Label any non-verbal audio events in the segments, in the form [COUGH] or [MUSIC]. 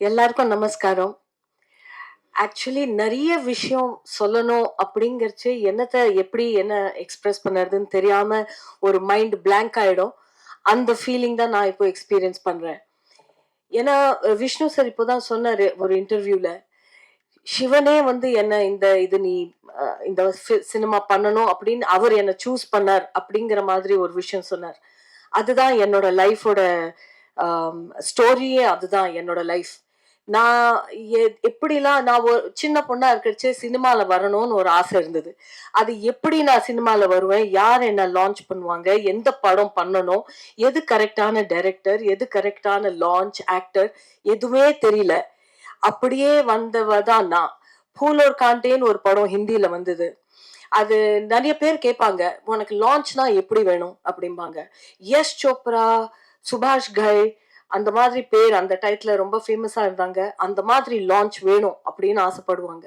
எல்லாருக்கும் நமஸ்காரம். ஆக்சுவலி நிறைய விஷயம் சொல்லணும் அப்படிங்கிறச்சு என்னத்தை எப்படி என்ன எக்ஸ்பிரஸ் பண்ணுறதுன்னு தெரியாம ஒரு மைண்ட் பிளாங்க் ஆயிடும். அந்த ஃபீலிங் தான் நான் இப்போ எக்ஸ்பீரியன்ஸ் பண்றேன். ஏன்னா விஷ்ணு சார் இப்போதான் சொன்னாரு ஒரு இன்டர்வியூல சிவனே வந்து என்ன இந்த இது நீ இந்த சினிமா பண்ணணும் அப்படின்னு அவர் என்ன சூஸ் பண்ணார் அப்படிங்கிற மாதிரி ஒரு விஷயம் சொன்னார். அதுதான் என்னோட லைஃபோட ஸ்டோரியே அதுதான் என்னோட லைஃப் நான் எ- எப்படிலாம் நான் ஒரு சின்ன பொண்ணா இருக்கிறச்சு சினிமால வரணும்னு ஒரு ஆசை இருந்தது. அது எப்படி நான் சினிமால வருவேன்? யார் என்ன லான்ச் பண்ணுவாங்க? எந்த படம் பண்ணணும்? எது கரெக்டான டைரக்டர் எது கரெக்டான லான்ச் ஆக்டர் எதுவுமே தெரியல. அப்படியே வந்தவ தான் நான். பூலோர் காண்டேன்னு ஒரு படம் ஹிந்தியில வந்தது. அது நிறைய பேர் கேட்பாங்க உனக்கு லான்ச்னா எப்படி வேணும்? அப்படிம்பாங்க. யஷ் சோப்ரா சுபாஷ் கை அந்த மாதிரி பேர் அந்த டைட்டில் ரொம்ப ஃபேமஸாக இருந்தாங்க. அந்த மாதிரி லான்ச் வேணும் அப்படின்னு ஆசைப்படுவாங்க.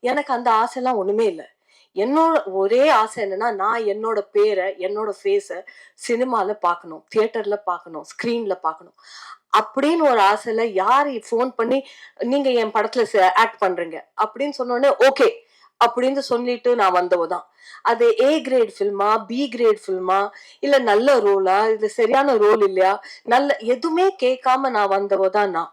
எனக்கு அந்த ஆசைலாம் ஒன்றுமே இல்லை. என்னோட ஒரே ஆசை என்னன்னா நான் என்னோட பேரை என்னோட ஃபேஸை சினிமாவில் பார்க்கணும் தியேட்டரில் பார்க்கணும் ஸ்க்ரீனில் பார்க்கணும். அப்படின்னு ஒரு ஆசையில் யார் ஃபோன் பண்ணி நீங்கள் என் படத்தில் ஆக்ட் பண்ணுறீங்க அப்படின்னு சொன்னோடனே ஓகே அப்படின்னு சொல்லிட்டு நான் வந்தவதான். அது ஏ கிரேட் ஃபில்மா பி கிரேட் ஃபில்மா இல்ல நல்ல ரோலா இல்ல சரியான ரோல் இல்லையா நல்ல எதுவுமே கேட்காம நான் வந்தவதான் நான்.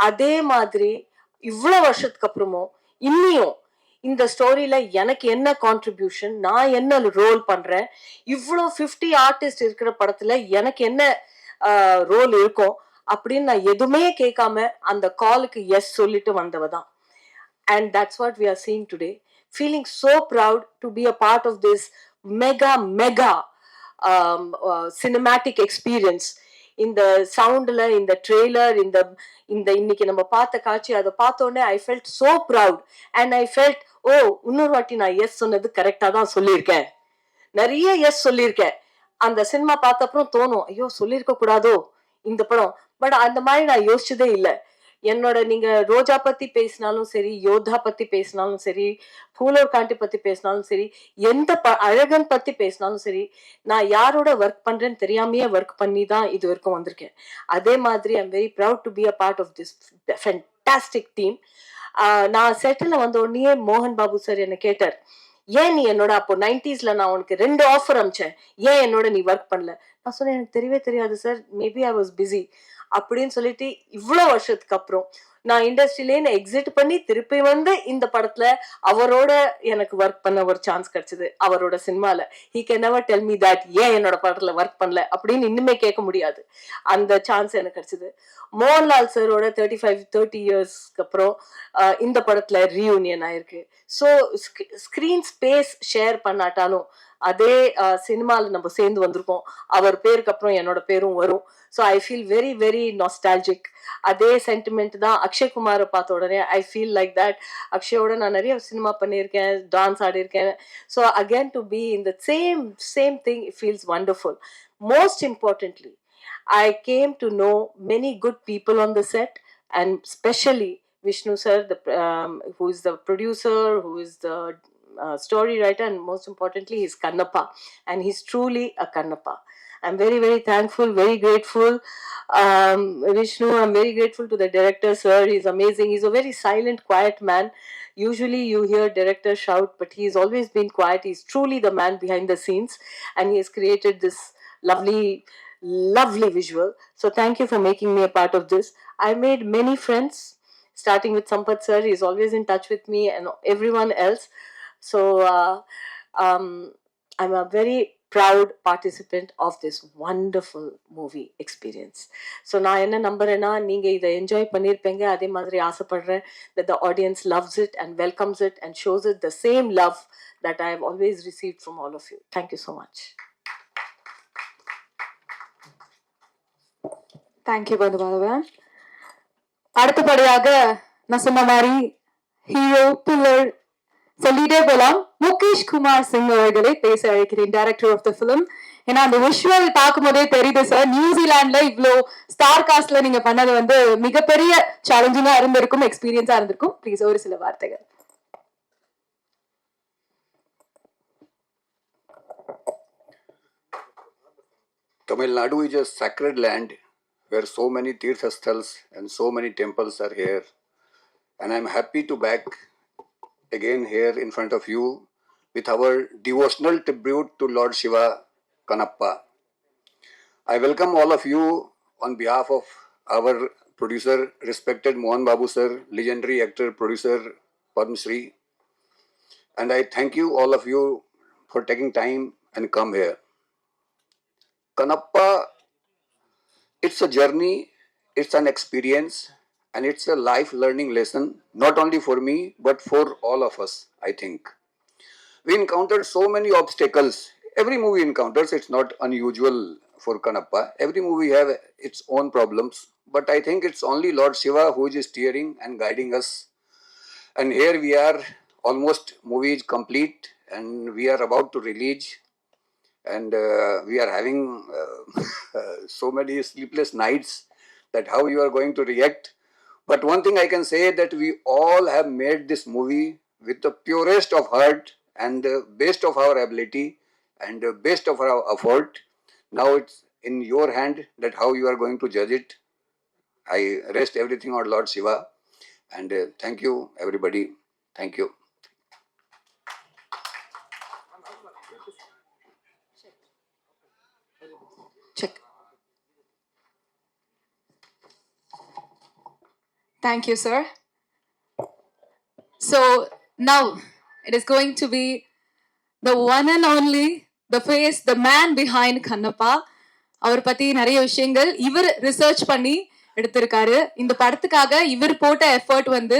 அதே மாதிரி இவ்வளவு வருஷத்துக்கு அப்புறமும் இன்னியும் இந்த ஸ்டோரியில எனக்கு என்ன கான்ட்ரிபியூஷன் நான் என்ன ரோல் பண்றேன் இவ்வளோ 50 ஆர்டிஸ்ட் இருக்கிற படத்துல எனக்கு என்ன ரோல் இருக்கும் அப்படின்னு நான் எதுவுமே கேட்காம அந்த காலுக்கு எஸ் சொல்லிட்டு வந்தவதான். And that's what we are seeing today. Feeling so proud to be a part of this mega mega um, uh, cinematic experience. இந்த சவுண்டில் இந்த ட்ரெய்லர் இந்த இந்த இன்னைக்கு நம்ம பார்த்த காட்சி அதை பார்த்த உடனே I felt so proud and I felt oh இன்னொரு வாட்டி நான் எஸ் சொன்னது கரெக்டாக தான் சொல்லியிருக்கேன். நிறைய எஸ் சொல்லியிருக்கேன். அந்த சினிமா பார்த்த அப்புறம் தோணும் ஐயோ சொல்லியிருக்க கூடாதோ? இந்த படம். பட் அந்த மாதிரி நான் யோசிச்சதே இல்லை. என்னோட நீங்க ரோஜா பத்தி பேசினாலும் சரி யோதா பத்தி பேசினாலும் சரி பூலோர் காண்டி பத்தி பேசினாலும் சரி எந்த ப அழகன் பத்தி பேசினாலும் சரி நான் யாரோட ஒர்க் பண்றேன்னு தெரியாமையே ஒர்க் பண்ணி தான் இது வரைக்கும் வந்திருக்கேன். அதே மாதிரி I'm very proud to be a part of this fantastic team நான் செட்டில் வந்த உடனே மோகன் பாபு சார் என்னை கேட்டார் ஏன் நீ என்னோட அப்போ நைன்டிஸ்ல நான் உனக்கு ரெண்டு ஆஃபர் அமிச்சேன் ஏன் என்னோட நீ ஒர்க் பண்ணல? நான் சொன்னேன் எனக்கு தெரியவே தெரியாது sir maybe I was busy அப்படின்னு சொல்லிட்டு இவ்வளோ வருஷத்துக்கு அப்புறம் நான் இண்டஸ்ட்ரியிலே எக்ஸிட் பண்ணி திருப்பி வந்து இந்த படத்துல அவரோட எனக்கு ஒர்க் பண்ண ஒரு சான்ஸ் கிடைச்சது. அவரோட சினிமால he can never tell me that ஏன் என்னோட படத்துல ஒர்க் பண்ணல அப்படின்னு இன்னுமே கேட்க முடியாது. அந்த சான்ஸ் எனக்கு கிடைச்சது. மோகன்லால் சாரோட தேர்ட்டி ஃபைவ் தேர்ட்டி இயர்ஸ்க்கு அப்புறம் இந்த படத்துல ரீயூனியன் ஆயிருக்கு. ஸோ ஸ்க்ரீன் ஸ்பேஸ் ஷேர் பண்ணாட்டாலும் அதே சினிமாவில் நம்ம சேர்ந்து வந்திருக்கோம். அவர் பேருக்கு அப்புறம் என்னோட பேரும் வரும். So I feel very very nostalgic அதே சென்டிமெண்ட் தான் அக்ஷய் குமாரை பார்த்த உடனே ஐ ஃபீல் லைக் தட் அக்ஷயோட நான் நிறைய சினிமா பண்ணியிருக்கேன் dance ஆடியிருக்கேன். So again to be in the same same thing feels wonderful most importantly I came to know many good people on the set and specially Vishnu sir, the um, who is the producer, who is the uh, story writer, and most importantly, he's Kannappa, and he's truly a Kannappa. I'm very, very thankful, very grateful. Um, Vishnu, I'm very grateful to the director, sir. He's amazing. He's a very silent, quiet man. Usually, you hear directors shout, but he's always been quiet. He's truly the man behind the scenes, and he has created this lovely lovely visual. So thank you for making me a part of this. I made many friends, starting with Sampath sir. He's always in touch with me and everyone else. So uh, um, I'm a very proud participant of this wonderful movie experience. So நான் என்ன நம்புறேன்னா நீங்க இதை enjoy பண்ணியிருப்பீங்க அதே மாதிரி ஆசைப்படுறேன் that the audience loves it and welcomes it and shows it the same love that I have always received from all of you. Thank you so much. Thank you பந்துபாதவன் அடுத்தபடியாக நான் சொன்ன மாதிரி ஹீரோ பில்லர் சொல்லிட்டே போலாம். முகேஷ் குமார் சிங் அவர்களை பேச அழைக்கிறேன் director of the film ஏன்னா அந்த விஷுவல் பார்க்கும்போதே தெரியுது சார் நியூசிலாந்துல இவ்வளோ ஸ்டார் காஸ்ட்ல நீங்க பண்ணது வந்து மிகப்பெரிய சேலஞ்சிங்கா இருந்திருக்கும் எக்ஸ்பீரியன்ஸா இருந்திருக்கும். ப்ளீஸ் ஒரு சில வார்த்தைகள். Tamil Nadu is a sacred land where so many tirthasthals and so many temples are here. And I'm happy to back again here in front of you with our devotional tribute to Lord Shiva Kanappa. I welcome all of you on behalf of our producer, respected Mohan Babu sir, legendary actor, producer Padma Shri. And I thank you, all of you, for taking time and come here. Kanappa, it's a journey, it's an experience, and it's a life learning lesson, not only for me, but for all of us, I think. We encountered so many obstacles. Every movie encounters, it's not unusual for Kanappa. Every movie have its own problems, but I think it's only Lord Shiva who is steering and guiding us. And here we are, almost movie is complete, and we are about to release and uh, we are having uh, [LAUGHS] so many sleepless nights that how you are going to react but one thing i can say that we all have made this movie with the purest of heart and the best of our ability and the best of our effort. Now it's in your hand that how you are going to judge it. I rest everything on lord shiva. And uh, thank you everybody. Thank you Thank you, sir. So now it is going to be the one and only, the face, the man behind Kannappa. அவர் பத்தி நிறைய விஷயங்கள் இவர் research பண்ணி எடுத்திருக்காரு இந்த படத்துக்காக இவர் போட்ட எஃபர்ட் வந்து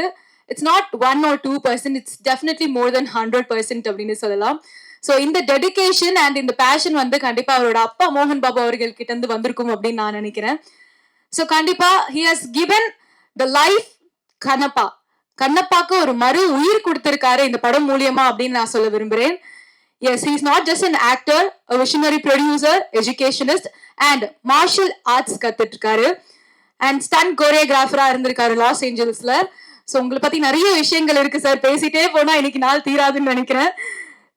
it's not one or two percent it's definitely more then hundred percent அப்படின்னு சொல்லலாம் ஸோ இந்த டெடிகேஷன் அண்ட் இந்த பேஷன் வந்து கண்டிப்பா அவரோட அப்பா மோகன் பாபு அவர்கள் கிட்ட இருந்து வந்திருக்கும் அப்படின்னு நான் நினைக்கிறேன் ஸோ கண்டிப்பா he has given the life Kannappa. கண்ணப்பாக்கு ஒரு மறு உயிர் கொடுத்திருக்காரு இந்த படம் மூலியமா அப்படின்னு நான் சொல்ல விரும்புறேன். He's is not just an actor visionary producer educationist and martial arts கத்துட்டு இருக்காரு அண்ட் ஸ்டன் கோரியோகிராஃபரா இருந்திருக்காரு லாஸ் ஏஞ்சல்ஸ்ல ஸோ உங்களை பத்தி நிறைய விஷயங்கள் இருக்கு சார் பேசிட்டே போனா இன்னைக்கு நாள் தீராதுன்னு நினைக்கிறேன்.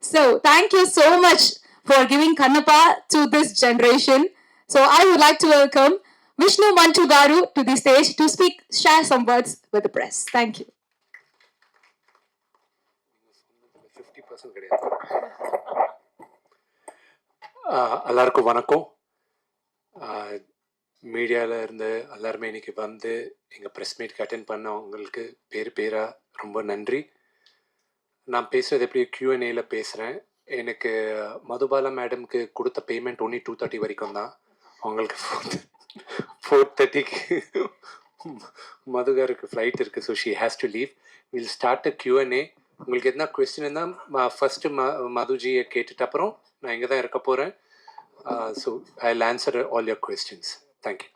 So thank you so much for giving Kannappa to this generation so I would like to welcome Vishnu Mantu Garu to the stage to speak, share some words with the press. Thank you. Fifty percent கிடையாது எல்லாருக்கும் வணக்கம் uh, மீடியாவில் இருந்து எல்லாருமே இன்றைக்கி வந்து எங்கள் press மீட்க்கு attend பண்ணவங்களுக்கு பேர் பேராக ரொம்ப நன்றி நான் பேசுகிறது எப்படி கியூஎன்ஏயில் பேசுகிறேன் எனக்கு மதுபாலா மேடம்க்கு கொடுத்த பேமெண்ட் ஒன்லி டூ தேர்ட்டி வரைக்கும் தான் அவங்களுக்கு ஃபோன் ஃபோர் தேர்ட்டிக்கு மதுகாருக்கு ஃப்ளைட் இருக்குது so she has to leave will start a Q and A உங்களுக்கு எதனா கொஸ்டின் இருந்தால் ஃபஸ்ட்டு ம மதுஜியை கேட்டுட்டு அப்புறம் நான் இங்கே தான் இருக்க போகிறேன் so I answer all your questions thank you